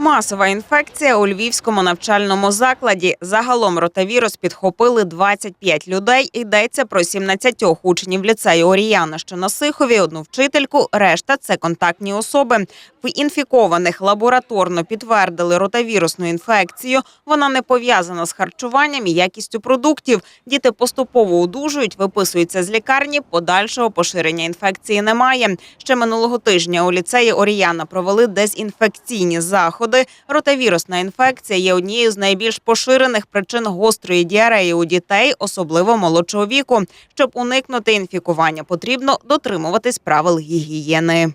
Масова інфекція у львівському навчальному закладі. Загалом ротавірус підхопили 25 людей. Йдеться про 17 учнів ліцею Оріяна, що на Сихові, одну вчительку. Решта це контактні особи. В інфікованих лабораторно підтвердили ротавірусну інфекцію. Вона не пов'язана з харчуванням і якістю продуктів. Діти поступово одужують, виписуються з лікарні. Подальшого поширення інфекції немає. Ще минулого тижня у ліцеї Оріяна провели дезінфекційні заходи. Ротавірусна інфекція є однією з найбільш поширених причин гострої діареї у дітей, особливо молодшого віку. Щоб уникнути інфікування, потрібно дотримуватись правил гігієни.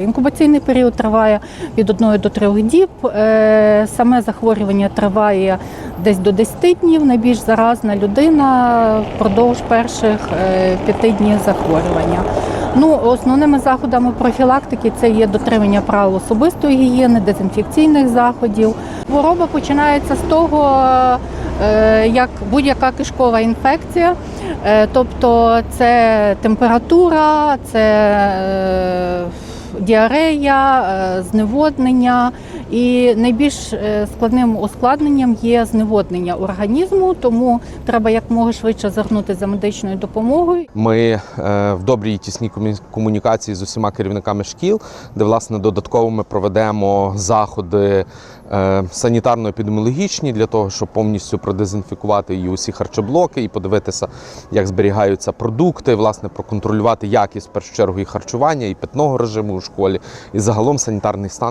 Інкубаційний період триває від 1 до 3 діб. Е, Саме захворювання триває десь до 10 днів. Найбільш заразна людина впродовж перших 5 днів захворювання. Ну, основними заходами профілактики це є дотримання правил особистої гігієни, дезінфекційних заходів. Хвороба починається з того, е, як будь-яка кишкова інфекція, Е, тобто це температура, це е, діарея, зневоднення. І найбільш е, складним ускладненням є зневоднення організму, тому треба якомога швидше звернутися за медичною допомогою. Ми е, в добрій тісній комунікації з усіма керівниками шкіл, де власне додатково ми проведемо заходи е, санітарно-епідеміологічні для того, щоб повністю продезінфікувати і усі харчоблоки, і подивитися, як зберігаються продукти, власне, проконтролювати якість в першу чергу і харчування, і питного режиму у школі, і загалом санітарний стан.